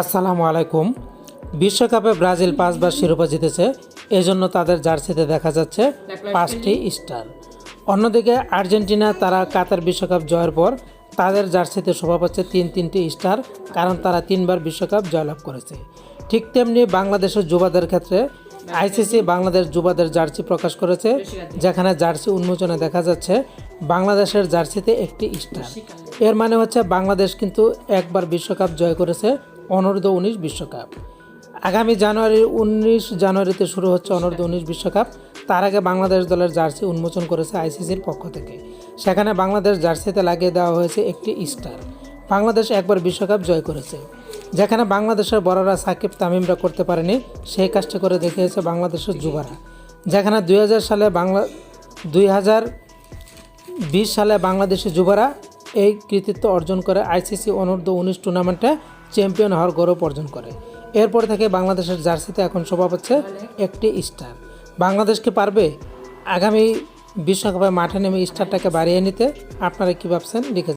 আসসালামু আলাইকুম। বিশ্বকাপে ব্রাজিল পাঁচবার শিরোপা জিতেছে এজন্য তাদের জার্সিতে দেখা যাচ্ছে পাঁচটি স্টার। অন্যদিকে আর্জেন্টিনা তারা কাতার বিশ্বকাপ জয়ের পর তাদের জার্সিতে শোভা পাচ্ছে তিন তিনটি স্টার কারণ তারা তিনবার বিশ্বকাপ জয়লাভ করেছে। ঠিক তেমনি বাংলাদেশের যুবাদের ক্ষেত্রে আইসিসি বাংলাদেশ যুবাদের জার্সি প্রকাশ করেছে যেখানে জার্সি উন্মোচনে দেখা যাচ্ছে বাংলাদেশের জার্সিতে একটি স্টার। এর মানে হচ্ছে বাংলাদেশ কিন্তু একবার বিশ্বকাপ জয় করেছে অনূর্ধ্ব উনিশ বিশ্বকাপ। আগামী জানুয়ারি উনিশ জানুয়ারিতে শুরু হচ্ছে অনূর্ধ্ব উনিশ বিশ্বকাপ। তার আগে বাংলাদেশ দলের জার্সি উন্মোচন করেছে আইসিসির পক্ষ থেকে। সেখানে বাংলাদেশ জার্সিতে লাগিয়ে দেওয়া হয়েছে একটি স্টার। বাংলাদেশ একবার বিশ্বকাপ জয় করেছে। যেখানে বাংলাদেশের বড়রা সাকিব তামিমরা করতে পারেনি, সেই কাজটা করে দেখিয়েছে বাংলাদেশের যুবারা। যেখানে দুই হাজার সালে বাংলা দুই হাজার বিশ সালে বাংলাদেশের যুবরা এই কৃতিত্ব অর্জন করে আইসিসি অনূর্ধ্ব উনিশ টুর্নামেন্টে চ্যাম্পিয়ন হওয়ার গৌরব অর্জন করে। এরপর থেকে বাংলাদেশের জার্সিতে এখন শোভা পাচ্ছে একটি স্টার। বাংলাদেশকে পারবে? আগামী বিশ্বকাপে মাঠে নেমে স্টারটাকে বাড়িয়ে নিতে আপনারা কী ভাবছেন? লিখে